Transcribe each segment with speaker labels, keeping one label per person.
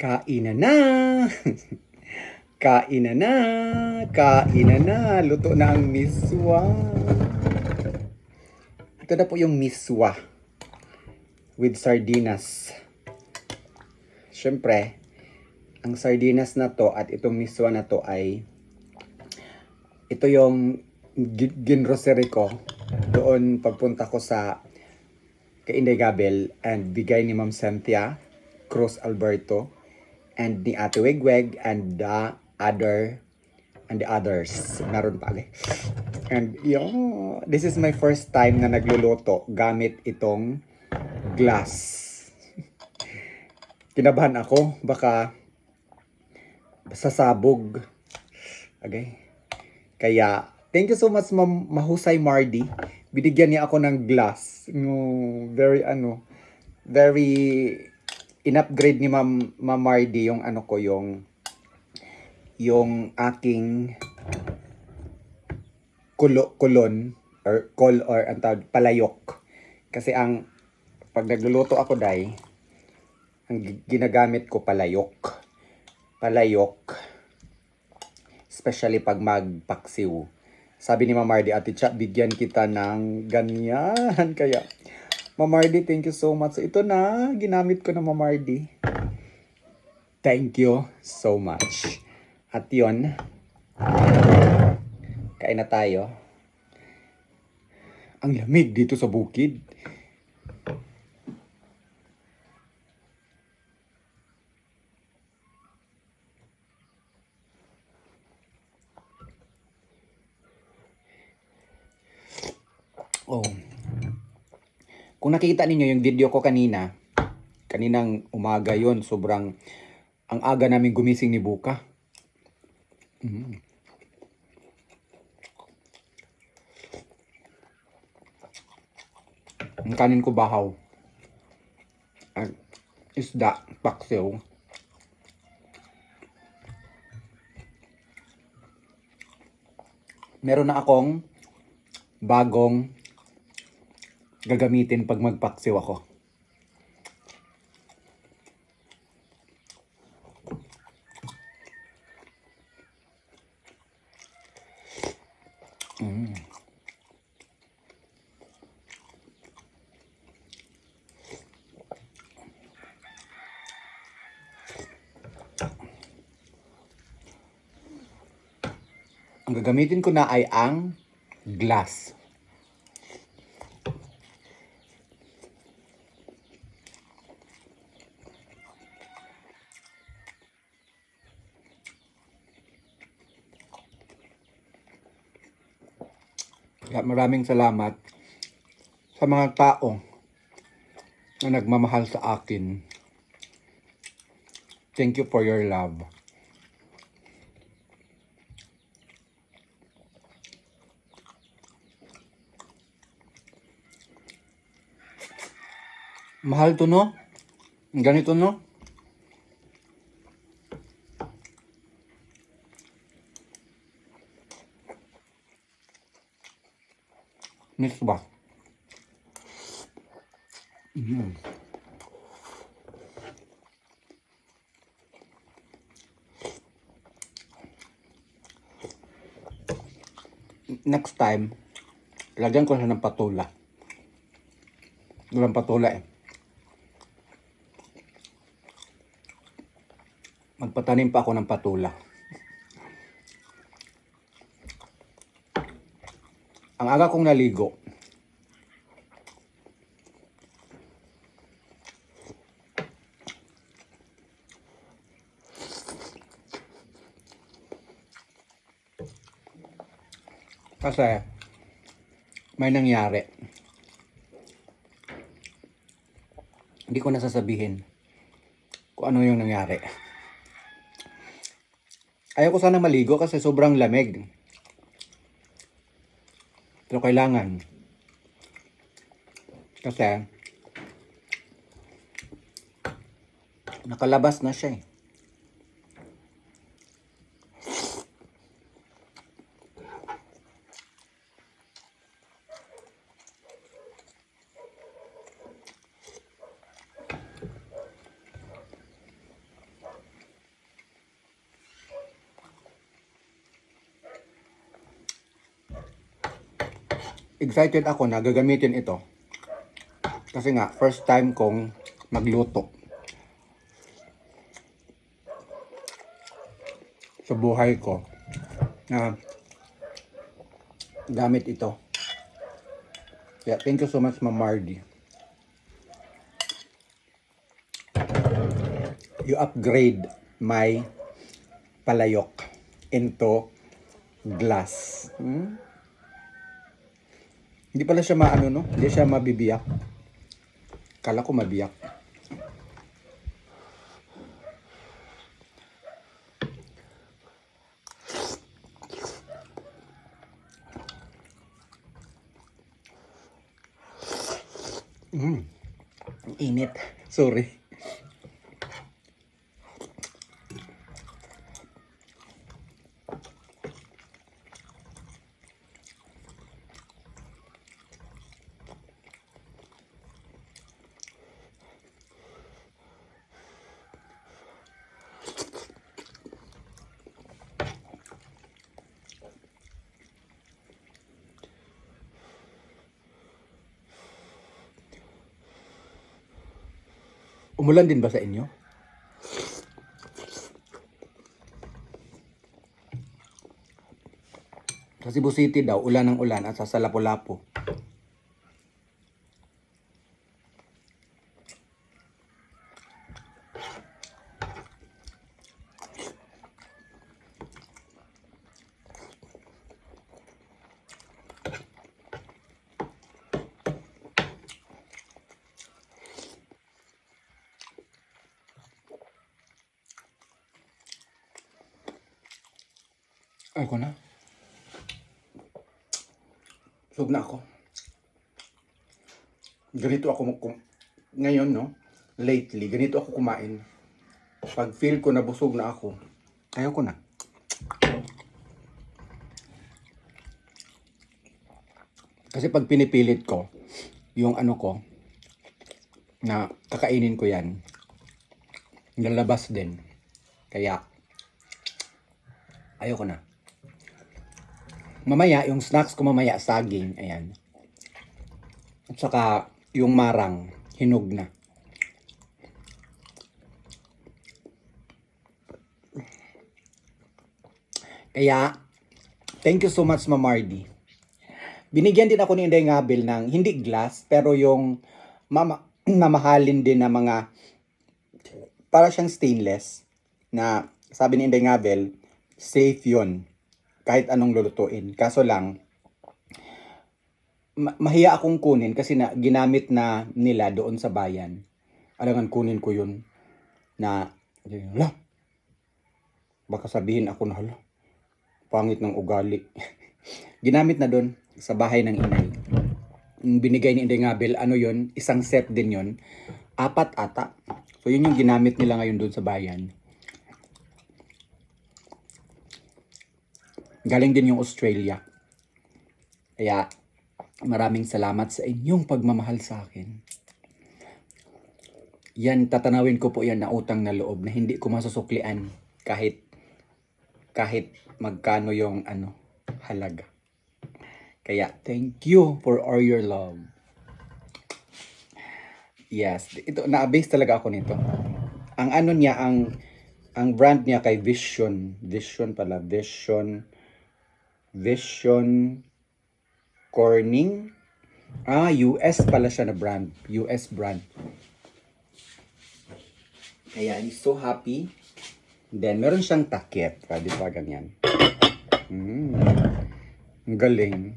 Speaker 1: Kain na na! Kain na na! Kain na! Luto na ang miswa. Ito na po yung miswa with sardinas. Siyempre, ang sardinas na to at itong miswa na to ay ito yung gi- ginrocery ko doon pagpunta ko sa kay Inday Gabel and bigay ni Ma'am Cynthia Cruz Alberto and ni Ate Wegweg and the other and the others. Meron pa agi. And yo, this is my first time na nagluluto gamit itong glass. Kinabahan ako, baka sasabog. Okay. Kaya, thank you so much, Ma'am Mahusay Mardi. Binigyan niya ako ng glass. No, very ano, very in-upgrade ni Ma'am Ma'am Mardi yung ano ko, yung yung aking kulo, kulon or kol or ang tawag, palayok. Kasi ang pag nagluluto ako dai, ang gi- ginagamit ko palayok. Palayok especially pag magpaksiw. Sabi ni Ma'am Mardy, Ate Cha, bigyan kita ng ganyan. Kaya, Ma'am Mardy, thank you so much. So, ito na, ginamit ko na Ma'am Mardy. Thank you so much. At yon kain na tayo. Ang lamig dito sa bukid. Oh. Kung nakita ninyo yung video ko kanina, kaninang umaga yon sobrang ang aga namin gumising ni Buka. Mm. Ang kanin ko bahaw. At isda, paksiw. Meron na akong bagong gagamitin pag magpaksiw ako. Mm. Ang gagamitin ko na ay ang glass. Kaya maraming salamat sa mga tao na nagmamahal sa akin. Thank you for your love. Mahal to no? Ganito no? Miswa. Mm. Next time, lagyan ko siya ng patula. Walang patula eh. Magpatanim pa ako ng patula. Aga kong naligo. Kasi may nangyari. Hindi ko nasasabihin kung ano yung nangyari. Ayaw ko sana maligo kasi sobrang lamig. Pero kailangan. Kasi nakalabas na siya eh. Excited ako na gagamitin ito. Kasi nga, first time kong magluto. Sa buhay ko. Na gamit ito. Yeah, thank you so much, Ma'am Mardy. You upgrade my palayok into glass. Hmm? Hindi pala siya maano, no? Hindi siya mabibiyak. Kala ko mabiyak. Mm. Ang Init. Sorry. Umulan din ba sa inyo? Sa Cebu City daw, ulan ng ulan at sa Lapu-Lapu. Ay ko na. Sug na ako. Ganito ako ngayon no, lately ganito ako kumain. Pag feel ko na busog na ako, ayaw ko na. Kasi pag pinipilit ko, yung ano ko, na kakainin ko yan, lalabas din. Kaya, ayoko na. Mamaya, yung snacks ko mamaya, saging, ayan. At saka, yung marang, hinog na. Kaya, thank you so much, Ma'am Mardy. Binigyan din ako ni Inday Ngabel ng, hindi glass, pero yung mama, mamahalin din na mga, para siyang stainless, na sabi ni Inday Ngabel, safe yun kahit anong lulutuin. Kaso lang, ma- mahiya akong kunin kasi na ginamit na nila doon sa bayan. Alangan kunin ko yun na, hala, baka sabihin ako na, hala, pangit ng ugali. ginamit na doon sa bahay ng inay. Binigay ni Inday Ngabel, ano yun, isang set din yun. Apat ata. So yun yung ginamit nila ngayon doon sa bayan. Galing din yung Australia. Kaya maraming salamat sa inyong pagmamahal sa akin. Yan, tatanawin ko po yan na utang na loob na hindi ko masusuklian kahit kahit magkano yung ano halaga. Kaya thank you for all your love. Yes, ito na-amaze talaga ako nito. Ang ano niya ang ang brand niya kay Vision, Vision pala, Vision Vision Corning. Ah, US pala siya na brand. US brand. Kaya I'm so happy. Then, meron siyang takip. Pwede pa ganyan. Mm. Galing.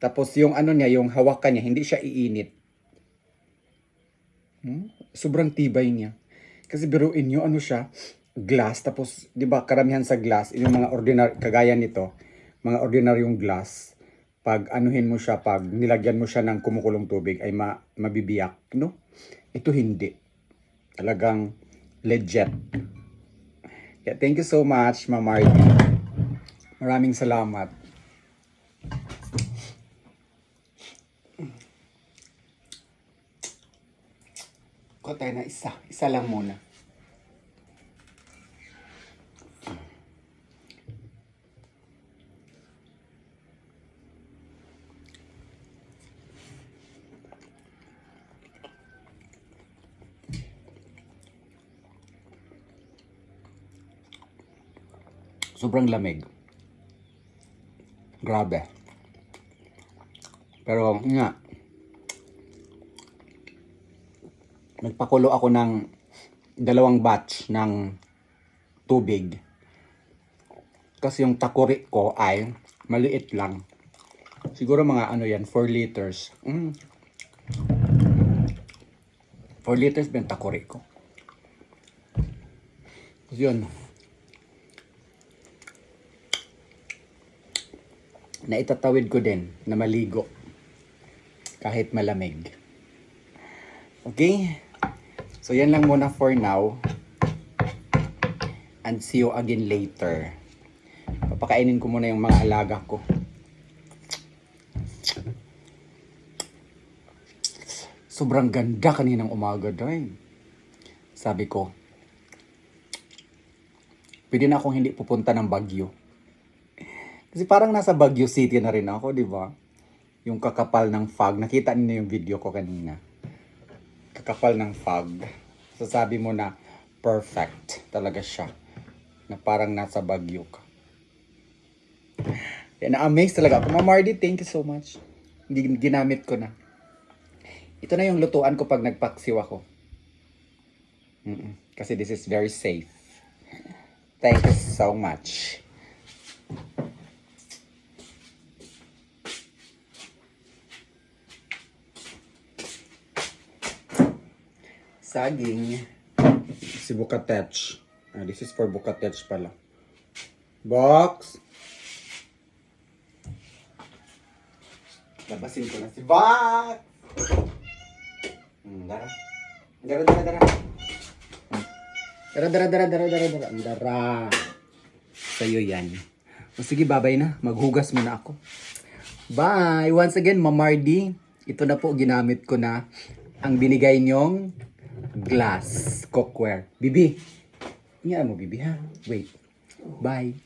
Speaker 1: Tapos yung ano niya, yung hawakan niya, hindi siya iinit. Hmm? Sobrang tibay niya. Kasi biruin nyo, ano siya, glass. Tapos, di ba, karamihan sa glass, yung mga ordinary, kagaya nito, mga ordinaryong glass, pag anuhin mo siya, pag nilagyan mo siya ng kumukulong tubig, ay ma mabibiyak, no? Ito hindi. Talagang legit. Yeah, thank you so much, Ma'am Marty. Maraming salamat. Ko tayo na isa. Isa lang muna. Sobrang lamig. Grabe. Pero nga, nagpakulo ako ng dalawang batch ng tubig. Kasi yung takuri ko ay maliit lang. Siguro mga ano yan, 4 liters. Mm. 4 liters ba yung takuri ko? Yun. Na itatawid ko din na maligo. Kahit malamig. Okay? So yan lang muna for now. And see you again later. Papakainin ko muna yung mga alaga ko. Sobrang ganda kaninang umaga, day. Sabi ko, pwede na akong hindi pupunta ng Baguio. Kasi parang nasa Baguio City na rin ako, di ba? Yung kakapal ng fog. Nakita niyo yung video ko kanina. Kakapal ng fog. So sabi mo na perfect talaga siya. Na parang nasa Baguio ka. Na-amaze talaga ako. Ma'am thank you so much. Gin- Ginamit ko na. Ito na yung lutuan ko pag nagpaksiw ako. Mm-mm. Kasi this is very safe. Thank you so much. Saging. Si Bukatech. Ah, this is for Bukatech pala. Box. Labasin ko na si Box. Hmm, dara. Dara, dara, dara. Dara, dara, dara, dara, dara, dara. Dara. Sa'yo yan. O sige, babay na. Maghugas muna ako. Bye! Once again, Mamardi, ito na po ginamit ko na ang binigay niyong glass cookware. Bibi, Iyan mo, Bibi, ha? Wait. Bye.